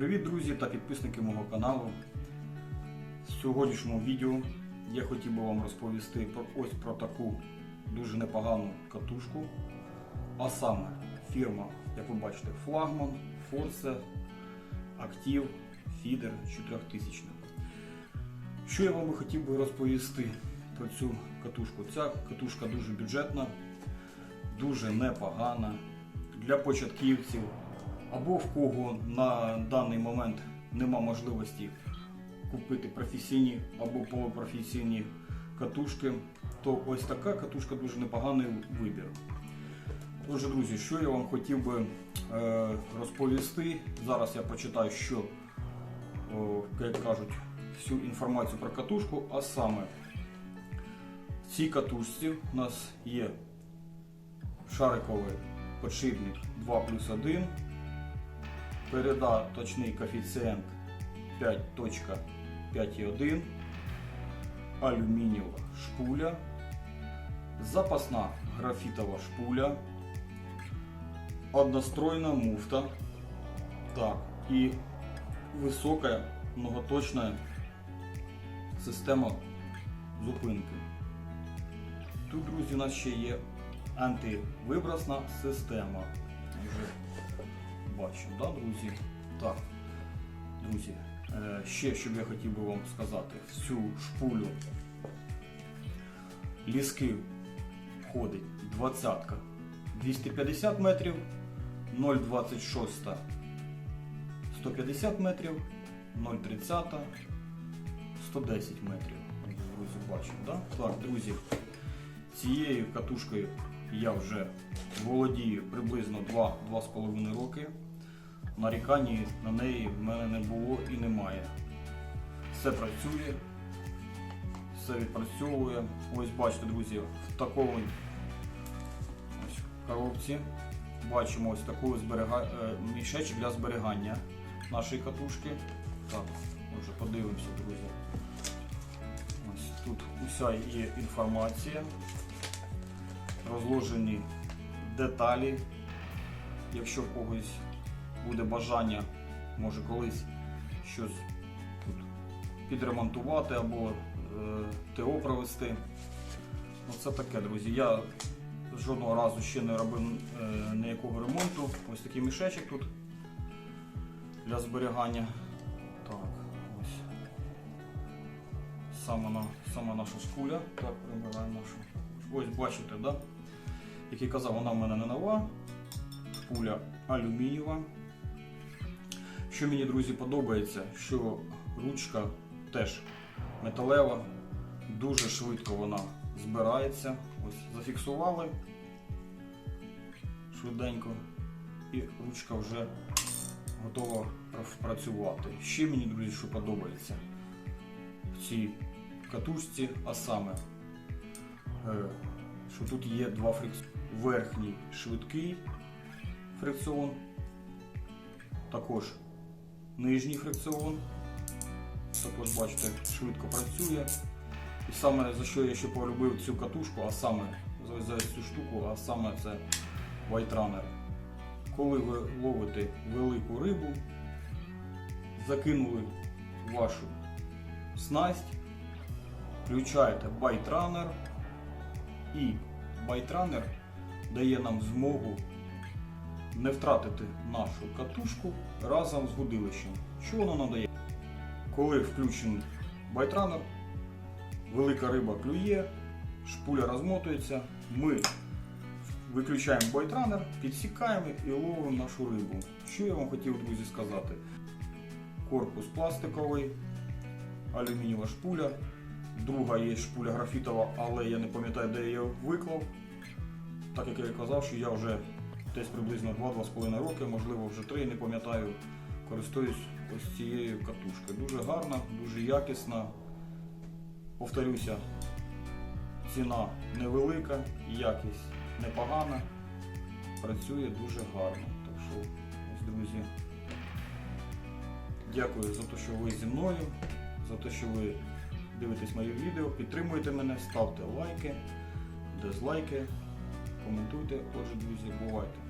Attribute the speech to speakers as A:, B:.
A: Привіт, друзі та підписники мого каналу. В сьогоднішньому відео я хотів би вам розповісти про ось про таку дуже непогану катушку. А саме фірма, як ви бачите, флагман, Force, Active, Feeder 4000. Що я вам хотів би розповісти про цю катушку? Ця катушка дуже бюджетна, дуже непогана для початківців або в кого на даний момент нема можливості купити професійні або полупрофесійні катушки, то ось така катушка дуже непоганий вибір. Отже, друзі, що я вам хотів би е, розповісти. Зараз я почитаю, що, о, як кажуть, всю інформацію про катушку, а саме в цій катушці у нас є шариковий подшипник 2 плюс 1, передаточний коефіцієнт 5.5,1, алюмінієва шпуля, запасна графітова шпуля, одностройна муфта так, і висока многоточна система зупинки. Тут, друзі, у нас ще є антивибросна система. Бачимо, да, друзі? Так, друзі, е, ще що б я хотів би вам сказати, в цю шпулю ліски входить двадцятка 250 метрів, 0,26 150 метрів, 0,30 110 метрів. Друзі, бачимо, да? Так, друзі, цією катушкою я вже володію приблизно 2-2,5 роки. Нарікань на неї в мене не було і немає. Все працює, все відпрацьовує. Ось бачите, друзі, в такому коробці бачимо ось таку зберега... е, мішечок для зберігання нашої катушки. Так, вже подивимося, друзі. Ось тут уся є інформація, розложені деталі. Якщо когось буде бажання, може колись щось тут підремонтувати або е, ТО провести. Оце таке, друзі. Я жодного разу ще не робив е, ніякого ремонту. Ось такий мішечок тут для зберігання. Так, ось. Сама, на, сама наша шкуля. Так, прибираємо нашу. Ось бачите, да? як я казав, вона в мене не нова. Шпуля алюмінієва. Що мені, друзі, подобається, що ручка теж металева, дуже швидко вона збирається. Ось зафіксували швиденько і ручка вже готова працювати. Ще мені, друзі, що подобається в цій катушці, а саме, е, що тут є два фрикціони. Верхній швидкий фрикціон, також нижній фрикціон. Також, бачите, швидко працює. І саме за що я ще полюбив цю катушку, а саме за, цю штуку, а саме це White Runner. Коли ви ловите велику рибу, закинули вашу снасть, включаєте Runner і Runner дає нам змогу не втратити нашу катушку разом з водилищем. Що воно нам дає? Коли включений байтранер, велика риба клює, шпуля розмотується, ми виключаємо байтранер, підсікаємо і ловимо нашу рибу. Що я вам хотів, друзі, сказати? Корпус пластиковий, алюмінієва шпуля. Друга є шпуля графітова, але я не пам'ятаю, де я її виклав. Так як я і казав, що я вже десь приблизно 2-2,5 роки, можливо вже 3, не пам'ятаю, користуюсь ось цією катушкою. Дуже гарна, дуже якісна. Повторюся, ціна невелика, якість непогана, працює дуже гарно. Так що, ось, друзі, дякую за те, що ви зі мною, за те, що ви дивитесь мої відео, підтримуйте мене, ставте лайки, дизлайки, коментуйте. Отже, друзі, бувайте.